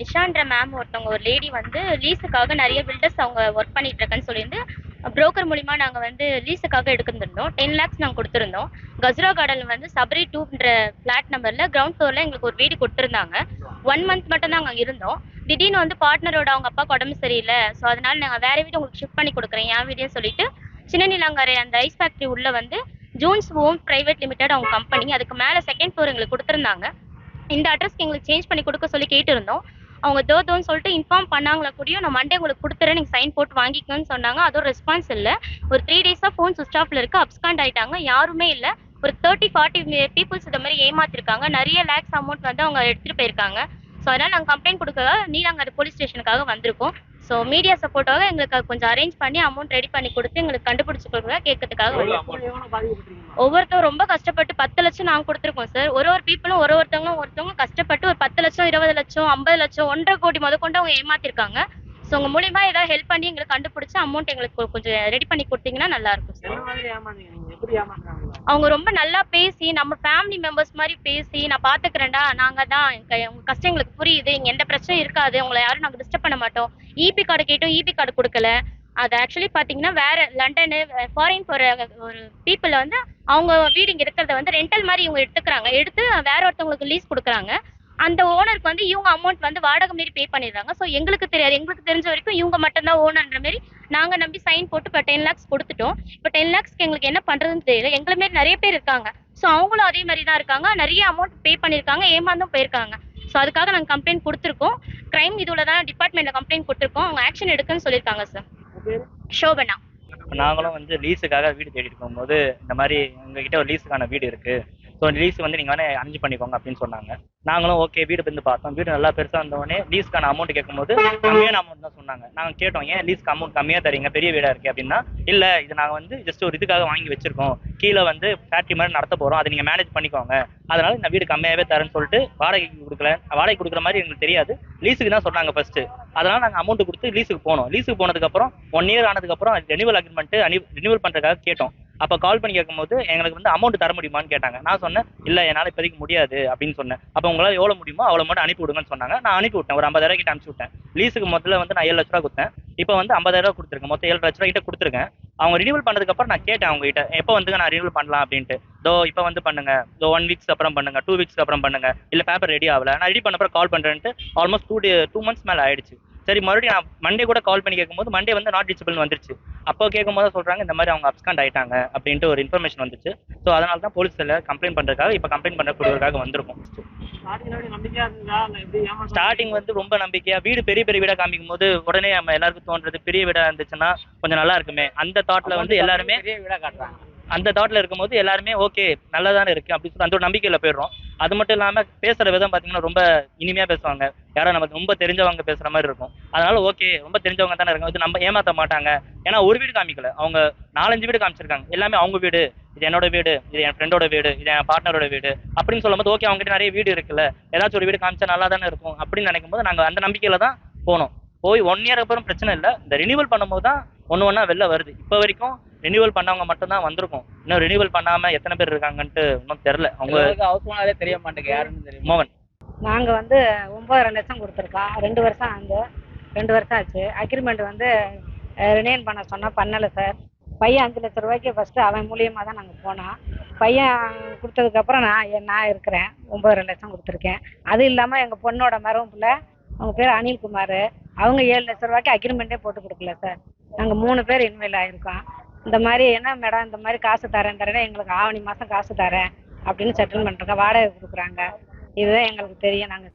நிஷான்ற ma'am ஒருத்தவங்க ஒரு lady வந்து லீஸுக்காக நிறைய பில்டர்ஸ் அவங்க ஒர்க் பண்ணிட்டு இருக்கேன்னு சொல்லியிருந்து புரோக்கர் மூலிமா நாங்கள் வந்து லீஸுக்காக எடுத்திருந்தோம் டென் லேக்ஸ் நாங்கள் கொடுத்துருந்தோம். கஸ்ரா கார்டன் வந்து சபரி டூன்ற ஃப்ளாட் நம்பரில் கிரவுண்ட் ஃப்ளோரில் எங்களுக்கு ஒரு வீடு கொடுத்துருந்தாங்க. ஒன் மந்த் மட்டும் தான் அங்கே இருந்தோம். திடீர்னு வந்து பார்ட்னரோட அவங்க அப்பாவுக்கு உடம்பு சரியில்லை. ஸோ அதனால நாங்கள் வேற வீடு உங்களுக்கு ஷிஃப்ட் பண்ணி கொடுக்குறேன் என் வீடியோ சொல்லிட்டு சின்ன நீலாங்கரை அந்த ஐஸ் ஃபேக்ட்ரி உள்ளே வந்து ஜூன்ஸ் ஹோம் பிரைவேட் லிமிடெட் அவங்க கம்பெனி அதுக்கு மேலே செகண்ட் ஃப்ளோர் எங்களுக்கு கொடுத்துருந்தாங்க. இந்த அட்ரஸ்க்கு எங்களுக்கு சேஞ்ச் பண்ணி கொடுக்க சொல்லி கேட்டிருந்தோம். அவங்க தோ தோன்னு சொல்லிட்டு இன்ஃபார்ம் பண்ணாங்களா கூடயும் நான் மண்டே உங்களுக்கு கொடுத்துறேன் நீங்கள் சைன் போட்டு வாங்கிக்கோன்னு சொன்னாங்க. அதோட ரெஸ்பான்ஸ் இல்லை. ஒரு த்ரீ டேஸாக ஃபோன் சுவிச் ஆஃப்ல இருக்கு. அப்ஸ்காண்ட் ஆயிட்டாங்க. யாருமே இல்லை. ஒரு தேர்ட்டி ஃபார்ட்டி பீப்புள்ஸ் இந்த மாதிரி ஏமாத்திருக்காங்க. நிறைய லேக்ஸ் அமௌண்ட் வந்து அவங்க எடுத்துகிட்டு போயிருக்காங்க. ஸோ அதனால் நாங்கள் கம்ப்ளைண்ட் கொடுக்க நீலாங்கரை போலீஸ் ஸ்டேஷனுக்காக வந்திருக்கோம். ஸோ மீடியா சப்போர்ட்டாக எங்களுக்கு கொஞ்சம் அரேஞ்ச் பண்ணி அமௌண்ட் ரெடி பண்ணி கொடுத்து எங்களுக்கு கண்டுபிடிச்சு கொடுக்க கேட்கறதுக்காக ஒவ்வொருத்தரும் ரொம்ப கஷ்டப்பட்டு பத்து லட்சம் நாங்கள் கொடுத்துருக்கோம் சார் ஒரு ஒரு பீப்புளும் ஒரு ஒருத்தவங்களும் ஒருத்தவங்க கஷ்டப்பட்டு ஒரு பத்து லட்சம் இருபது லட்சம் ஐம்பது லட்சம் ஒன்றரை கோடி முத கொண்டு அவங்க ஏமாத்திருக்காங்க. ஸோ உங்க மூலியமா ஏதாவது ஹெல்ப் பண்ணி எங்களுக்கு கண்டுபிடிச்சு அமௌண்ட் எங்களுக்கு கொஞ்சம் ரெடி பண்ணி கொடுத்தீங்கன்னா நல்லா இருக்கும் சார் அவங்க ரொம்ப நல்லா பேசி நம்ம ஃபேமிலி மெம்பர்ஸ் மாதிரி பேசி நான் பாத்துக்கிறேன்டா நாங்க தான் எங்க- உங்க கஷ்டம் எங்களுக்கு புரியுது இங்க எந்த பிரச்சனையும் இருக்காது உங்களை யாரும் நாங்க டிஸ்டர்ப் பண்ண மாட்டோம். இபி கார்டு கேட்டோம் இபி கார்டு கொடுக்கல. அது ஆக்சுவலி பாத்தீங்கன்னா வேற லண்டனு ஃபாரின் போற ஒரு பீப்புள் வந்து அவங்க வீடு இங்க இருக்கிறத வந்து ரெண்டல் மாதிரி இவங்க எடுத்துக்கிறாங்க. எடுத்து வேற ஒருத்தவங்களுக்கு லீஸ் கொடுக்குறாங்க. அந்த ஓனருக்கு வந்து இவங்க அமௌண்ட் வந்து வாடகை மாரி பே பண்ணிடுறாங்க. ஸோ எங்களுக்கு தெரியாது. எங்களுக்கு தெரிஞ்ச வரைக்கும் இவங்க மட்டும்தான் ஓனர்ன்ற மாதிரி நாங்க நம்பி சைன் போட்டு இப்போ டென் லேக்ஸ் கொடுத்துட்டோம். இப்போ டென் லேக்ஸ்க்கு எங்களுக்கு என்ன பண்றதுன்னு தெரியல. எங்களை மாரி நிறைய பேர் இருக்காங்க. ஸோ அவங்களும் அதே மாதிரி தான் இருக்காங்க. நிறைய அமௌண்ட் பே பண்ணியிருக்காங்க. ஏமாந்தும் போயிருக்காங்க. ஸோ அதுக்காக நாங்கள் கம்ப்ளைண்ட் கொடுத்துருக்கோம். கிரைம் இதுல தான் டிபார்ட்மெண்ட்ல கம்ப்ளைண்ட் கொடுத்துருக்கோம். அவங்க ஆக்ஷன் எடுக்குன்னு சொல்லியிருக்காங்க சார் ஷோபனா. நாங்களும் வந்து லீஸுக்காக வீடு தேடிட்டு போகும்போது இந்த மாதிரி உங்ககிட்ட ஒரு லீஸுக்கான வீடு இருக்கு. ஸோ லீஸ் வந்து நீங்கள் வேணா அரேஞ்ச் பண்ணிக்கோங்க அப்படின்னு சொன்னாங்க. நாங்களும் ஓகே வீடு வந்து பார்த்தோம். வீடு நல்லா பெருசாக இருந்தோடனே லீஸ்க்கான அமௌண்ட் கேட்கும்போது கம்மியான அமௌண்ட் தான் சொன்னாங்க. நாங்கள் கேட்டோம் ஏன் லீஸ்க்கு அமௌண்ட் கம்மியாக தரீங்க பெரிய வீடாக இருக்கு அப்படின்னா இல்லை இது நாங்கள் வந்து ஜஸ்ட் ஒரு இதுக்காக வாங்கி வச்சிருக்கோம். கீழே வந்து ஃபேக்ட்ரி மாதிரி நடத்த போகிறோம் அதை நீங்கள் மேனேஜ் பண்ணிக்கோங்க. அதனால இந்த வீடு கம்மியாகவே தரேன்னு சொல்லிட்டு வாடகைக்கு கொடுக்கல. வாடகை கொடுக்குற மாதிரி எங்களுக்கு தெரியாது. லீஸுக்கு தான் சொன்னாங்க ஃபர்ஸ்ட் அதனால நாங்கள் அமௌண்ட் கொடுத்து லீஸுக்கு போனோம். லீஸுக்கு போனதுக்கப்புறம் ஒன் இயர் ஆனதுக்கப்புறம் ரெனிவல் அக்ரிமெண்ட் ரினிவல் பண்ணுறதுக்காக கேட்டோம். அப்போ கால் பண்ணி கேட்கும்போது எங்களுக்கு வந்து அமௌண்ட் தர முடியுமான்னு கேட்டாங்க. நான் சொன்னேன் இல்லை என்னால் இப்போதைக்கு முடியாது அப்படின்னு சொன்னேன். அப்போ உங்களால் எவ்வளோ முடியுமோ அவ்வளோ மட்டும் அனுப்பி விடுங்கன்னு சொன்னாங்க. நான் அனுப்பி விட்டேன். ஒரு ஐம்பதாயிரம் கிட்ட அனுப்பிச்சு விட்டேன். லீஸுக்கு முதல்ல வந்து நான் ஏழு லட்ச ரூபா கொடுத்தேன். இப்போ வந்து ஐம்பதாயிரம் ரூபா கொடுத்துருக்கேன். மொத்தம் ஏழு லட்ச ரூபா கிட்ட கொடுத்துருக்கேன். அவங்க ரினிவல் பண்ணதுக்கப்புறம் நான் கேட்டேன் அவங்க கிட்ட எப்போ வந்து நான் ரினியூவல் பண்ணலாம் அப்படின்ட்டு. தோ இப்போ வந்து பண்ணுங்க. தோ ஒன் வீக்ஸ் அப்புறம் பண்ணுங்க டூ வீக்ஸ் அப்புறம் பண்ணுங்க. இல்லை பேப்பர் ரெடி ஆகல. நான் ரெடி பண்ண அப்புறம் கால் பண்ணுறேன்ட்டு ஆல்மோஸ்ட் டூ டே டூ மந்த்ஸ் மேலே ஆயிடுச்சு. சரி மறுபடியும் நான் மண்டே கூட கால் பண்ணி கேட்கும்போது மண்டே வந்து நாட் ரீச்சபிள் வந்துருச்சு. அப்போ கேட்கும்போது சொல்றாங்க இந்த மாதிரி அவங்க அப்ஸ்காண்ட் ஆயிட்டாங்க அப்படின்ட்டு ஒரு இன்ஃபர்மேஷன் வந்துச்சு. ஸோ அதனால தான் போலீஸில் கம்ப்ளைண்ட் பண்ணுறதுக்காக இப்போ கம்ப்ளைண்ட் பண்ணக்கூடியவருக்காக ஸோ ஸ்டார்டிங் வந்து ரொம்ப நம்பிக்கையா வீடு பெரிய பெரிய வீடா காமிக்கும் போது உடனே நம்ம எல்லாருக்கும் தோன்றது பெரிய வீடா இருந்துச்சுன்னா கொஞ்சம் நல்லா இருக்குமே. அந்த தாட்ல வந்து எல்லாருமே அந்த தாட்ல இருக்கும்போது எல்லாருமே ஓகே நல்லதானே இருக்கு. அப்படின்னு சொல்லி அந்த ஒரு நம்பிக்கையில போயிடுறோம். அது மட்டும் இல்லாம பேசுற விதம் பாத்தீங்கன்னா ரொம்ப இனிமையா பேசுவாங்க. யாரோ நமக்கு ரொம்ப தெரிஞ்சவங்க பேசுற மாதிரி இருக்கும். அதனால ஓகே ரொம்ப தெரிஞ்சவங்க தானே இருக்காங்க. இது நம்ம ஏமாத்த மாட்டாங்க. ஏன்னா ஒரு வீடு காமிக்கல. அவங்க நாலஞ்சு வீடு காமிச்சிருக்காங்க. எல்லாமே அவங்க வீடு. இது என்னோட வீடு இது என் ஃப்ரெண்டோட வீடு இது என் பார்ட்னரோட வீடு அப்படின்னு சொல்லும்போது ஓகே அவங்க கிட்ட நிறைய வீடு இருக்குல்ல. ஏதாச்சும் ஒரு வீடு காமிச்சா நல்லா தானே இருக்கும் அப்படின்னு நினைக்கும் போது நாங்க அந்த நம்பிக்கையில தான் போனோம். போய் ஒன் இயர் அப்புறம் பிரச்சனை இல்லை. இந்த ரினிவல் பண்ணும்போது தான் ஒன்று ஒன்றா வெளில வருது. இப்போ வரைக்கும் ரினிவல் பண்ணவங்க மட்டும் தான் வந்திருக்கும். இன்னும் ரினிவல் பண்ணாம எத்தனை பேர் இருக்காங்கன்ட்டு இன்னும் தெரில அவங்க ஹவுஸ் ஓனரே தெரிய மாட்டேங்குது. யாருன்னு தெரியும் மோகன். நாங்கள் வந்து ஒம்பது லட்சம் கொடுத்துருக்கோம் ரெண்டு வருஷம் ஆகுது. ரெண்டு வருஷம் ஆச்சு. அக்ரிமெண்ட் வந்து ரினியன் பண்ண சொன்னால் பண்ணலை சார் பையன் அஞ்சு லட்ச ரூபாய்க்கு ஃபஸ்ட்டு அவன் மூலியமாக தான் நாங்கள் போனோம். பையன் கொடுத்ததுக்கப்புறம் நான் நான் இருக்கிறேன். ஒம்பது லட்சம் கொடுத்துருக்கேன். அது இல்லாமல் எங்கள் பொண்ணோட மரம் பிள்ளை அவங்க பேர் அனில்குமார். அவங்க ஏழு லட்ச ரூபாய்க்கு அக்ரிமெண்ட்டே போட்டு கொடுக்கல சார் நாங்கள் மூணு பேர் இன்வைல் ஆகிருக்கோம் இந்த மாதிரி என்ன மேடம் இந்த மாதிரி காசு தரேன் தரேன். எங்களுக்கு ஆவணி மாதம் காசு தரேன் அப்படின்னு செட்டில் பண்ணுறாங்க வாடகை கொடுக்குறாங்க. இதுதான் எங்களுக்கு தெரியும். நாங்கள்